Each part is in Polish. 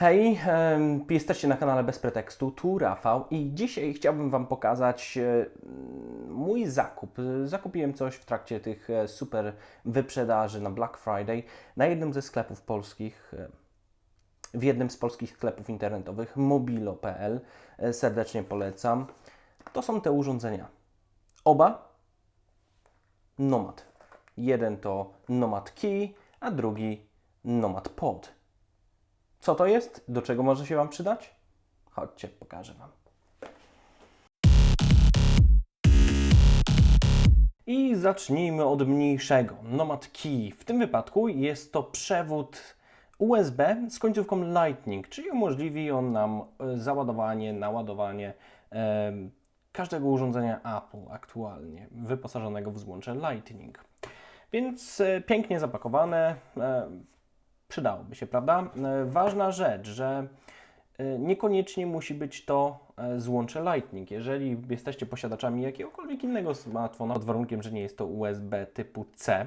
Hej, jesteście na kanale Bez Pretekstu, tu Rafał i dzisiaj chciałbym Wam pokazać e, mój zakup. Zakupiłem coś w trakcie tych e, super wyprzedaży na Black Friday na jednym ze sklepów polskich, e, w jednym z polskich sklepów internetowych, mobilo.pl. Serdecznie polecam. To są te urządzenia. Oba Nomad. Jeden to Nomad Key, a drugi Nomad Pod. Co to jest? Do czego może się Wam przydać? Chodźcie, pokażę Wam. I zacznijmy od mniejszego. Nomad Key. W tym wypadku jest to przewód USB z końcówką Lightning, czyli umożliwi on nam e, załadowanie, naładowanie e, każdego urządzenia Apple aktualnie wyposażonego w złącze Lightning. Więc e, pięknie zapakowane. E, przydałoby się, prawda? E, Ważna rzecz, że e, niekoniecznie musi być to e, złącze Lightning. Jeżeli jesteście posiadaczami jakiegokolwiek innego smartfona, pod warunkiem, że nie jest to USB typu C,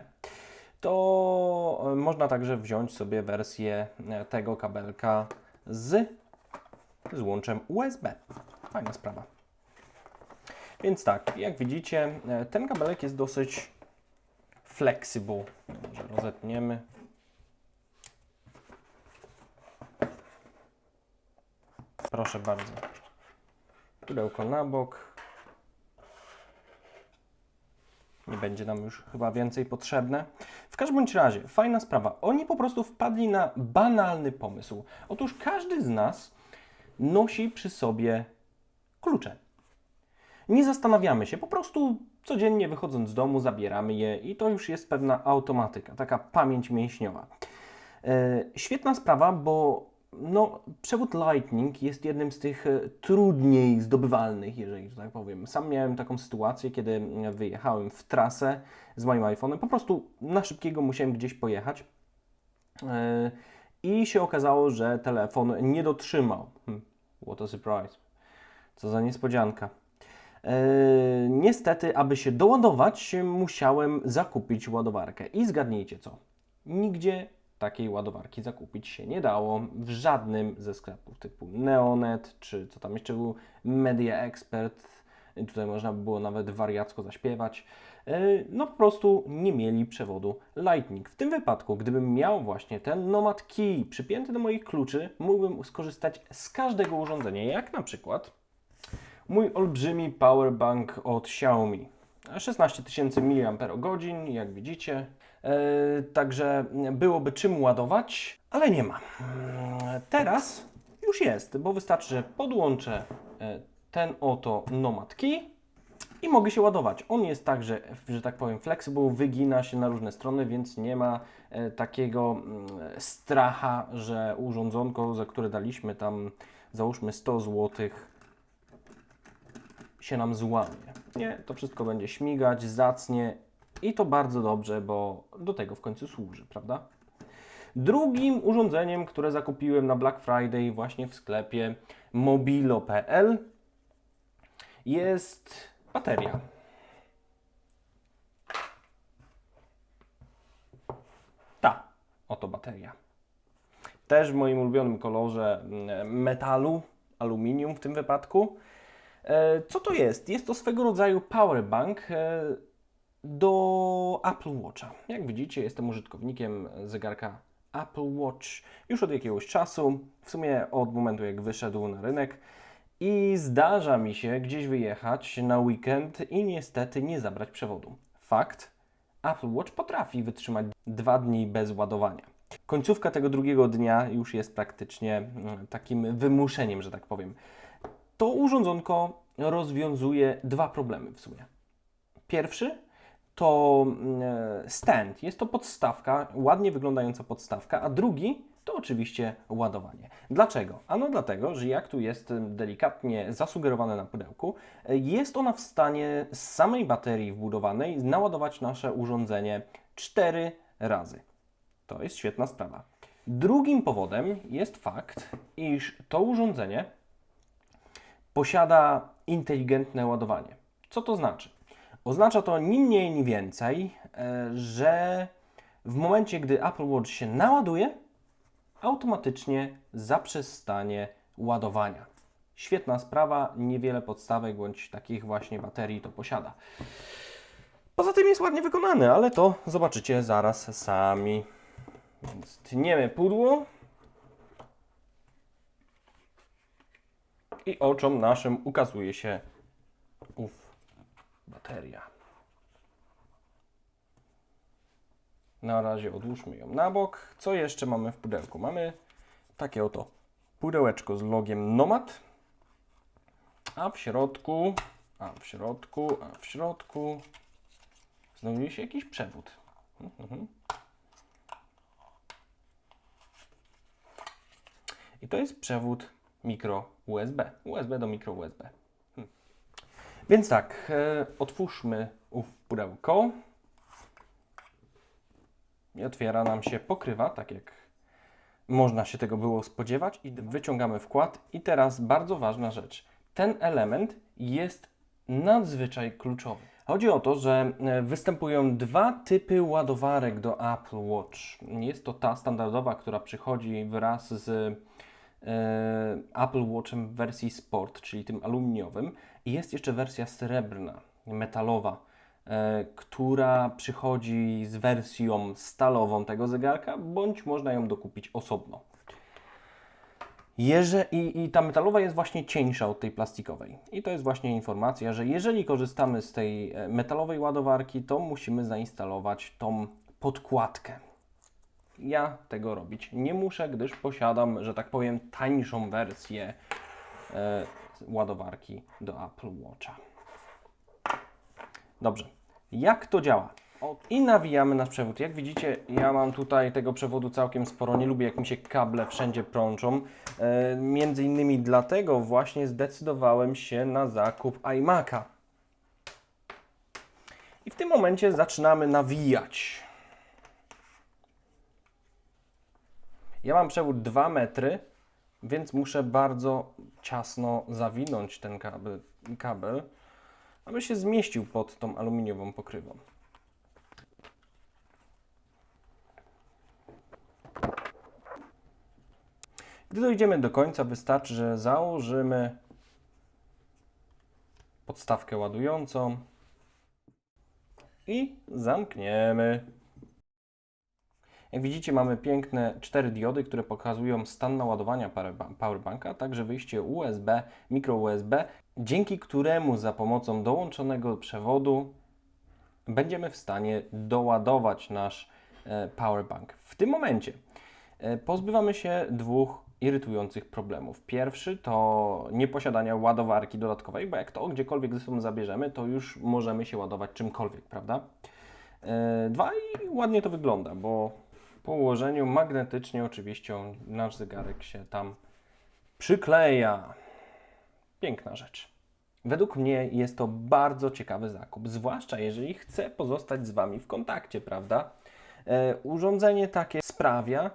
to można także wziąć sobie wersję tego kabelka z złączem USB. Fajna sprawa. Więc tak, jak widzicie, ten kabelek jest dosyć flexible. Może rozetniemy. Proszę bardzo. Pudełko na bok. Nie będzie nam już chyba więcej potrzebne. W każdym bądź razie, fajna sprawa. Oni po prostu wpadli na banalny pomysł. Otóż każdy z nas nosi przy sobie klucze. Nie zastanawiamy się, po prostu codziennie wychodząc z domu zabieramy je i to już jest pewna automatyka, taka pamięć mięśniowa. E, świetna sprawa, bo no, przewód Lightning jest jednym z tych e, trudniej zdobywalnych, jeżeli tak powiem. Sam miałem taką sytuację, kiedy mm, wyjechałem w trasę z moim iPhone'em. Po prostu na szybkiego musiałem gdzieś pojechać. E, I się okazało, że telefon nie dotrzymał. Hm, what a surprise. Co za niespodzianka. E, niestety, aby się doładować, musiałem zakupić ładowarkę. I zgadnijcie co? Nigdzie takiej ładowarki zakupić się nie dało w żadnym ze sklepów typu Neonet, czy co tam jeszcze był, Media Expert. Tutaj można by było nawet wariacko zaśpiewać. E, No po prostu nie mieli przewodu Lightning. W tym wypadku, gdybym miał właśnie ten Nomad Key przypięty do moich kluczy, mógłbym skorzystać z każdego urządzenia, jak na przykład mój olbrzymi powerbank od Xiaomi. 16 tysięcy mAh, jak widzicie. E, także byłoby czym ładować, ale nie ma. Mm, Teraz już jest, bo wystarczy, że podłączę e, ten oto Nomad Key i mogę się ładować. On jest także, że tak powiem, flexible, wygina się na różne strony, więc nie ma e, takiego mm, stracha, że urządzonko, za które daliśmy tam załóżmy 100 złotych się nam złamie. Nie, to wszystko będzie śmigać, zacnie i to bardzo dobrze, bo do tego w końcu służy, prawda? Drugim urządzeniem, które zakupiłem na Black Friday właśnie w sklepie mobilo.pl jest bateria. Ta oto bateria. Też w moim ulubionym kolorze mm, metalu, aluminium w tym wypadku. E, Co to jest? Jest to swego rodzaju powerbank e, do Apple Watcha. Jak widzicie, jestem użytkownikiem zegarka Apple Watch już od jakiegoś czasu, w sumie od momentu jak wyszedł na rynek. I zdarza mi się gdzieś wyjechać na weekend i niestety nie zabrać przewodu. Fakt, Apple Watch potrafi wytrzymać dwa dni bez ładowania. Końcówka tego drugiego dnia już jest praktycznie mm, takim wymuszeniem, że tak powiem. To urządzonko rozwiązuje dwa problemy w sumie. Pierwszy to mm, e, stand, jest to podstawka, ładnie wyglądająca podstawka, a drugi to oczywiście ładowanie. Dlaczego? Ano dlatego, że jak tu jest delikatnie zasugerowane na pudełku, e, jest ona w stanie z samej baterii wbudowanej naładować nasze urządzenie cztery razy. To jest świetna sprawa. Drugim powodem jest fakt, iż to urządzenie posiada inteligentne ładowanie. Co to znaczy? Oznacza to ni mniej, ni więcej, e, że w momencie, gdy Apple Watch się naładuje, automatycznie zaprzestanie ładowania. Świetna sprawa, niewiele podstawek bądź takich właśnie baterii to posiada. Poza tym jest ładnie wykonany, ale to zobaczycie zaraz sami. Więc tniemy pudło. I oczom naszym ukazuje się ów bateria. Na razie odłóżmy ją na bok. Co jeszcze mamy w pudełku? Mamy takie oto pudełeczko z logiem Nomad. A w środku, a w środku, a w środku znajduje się jakiś przewód. Mhm. I to jest przewód mikro USB. USB do mikro USB. Hm. Więc tak, e, otwórzmy ów pudełko. I otwiera nam się pokrywa, tak jak można się tego było spodziewać. I wyciągamy wkład. I teraz bardzo ważna rzecz. Ten element jest nadzwyczaj kluczowy. Chodzi o to, że e, występują dwa typy ładowarek do Apple Watch. Jest to ta standardowa, która przychodzi wraz z e, Apple Watchem w wersji Sport, czyli tym aluminiowym. I jest jeszcze wersja srebrna, metalowa, która przychodzi z wersją stalową tego zegarka, bądź można ją dokupić osobno. Jeże, i, I ta metalowa jest właśnie cieńsza od tej plastikowej. I to jest właśnie informacja, że jeżeli korzystamy z tej e, metalowej ładowarki, to musimy zainstalować tą podkładkę. Ja tego robić nie muszę, gdyż posiadam, że tak powiem, tańszą wersję e, ładowarki do Apple Watcha. Dobrze, jak to działa? I nawijamy nasz przewód. Jak widzicie, ja mam tutaj tego przewodu całkiem sporo. Nie lubię, jak mi się kable wszędzie prączą. E, między innymi dlatego właśnie zdecydowałem się na zakup iMac'a. I w tym momencie zaczynamy nawijać. Ja mam przewód 2 metry, więc muszę bardzo ciasno zawinąć ten kabel, kabel aby się zmieścił pod tą aluminiową pokrywą. Gdy dojdziemy do końca, wystarczy, że założymy podstawkę ładującą i zamkniemy. Jak widzicie, mamy piękne cztery diody, które pokazują stan naładowania powerbanka, także wyjście USB, mikro USB, dzięki któremu za pomocą dołączonego przewodu będziemy w stanie doładować nasz e, powerbank. W tym momencie e, pozbywamy się dwóch irytujących problemów. Pierwszy to nieposiadanie ładowarki dodatkowej, bo jak to gdziekolwiek ze sobą zabierzemy, to już możemy się ładować czymkolwiek, prawda? E, dwa i ładnie to wygląda, bo po ułożeniu magnetycznie oczywiście nasz zegarek się tam przykleja. Piękna rzecz. Według mnie jest to bardzo ciekawy zakup, zwłaszcza jeżeli chcę pozostać z Wami w kontakcie, prawda? E, urządzenie takie sprawia,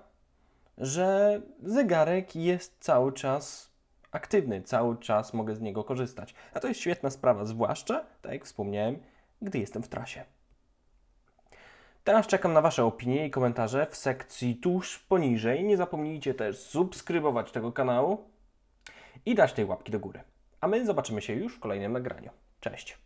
że zegarek jest cały czas aktywny, cały czas mogę z niego korzystać. A to jest świetna sprawa, zwłaszcza, tak jak wspomniałem, gdy jestem w trasie. Teraz czekam na Wasze opinie i komentarze w sekcji tuż poniżej. Nie zapomnijcie też subskrybować tego kanału i dać tej łapki do góry. A my zobaczymy się już w kolejnym nagraniu. Cześć!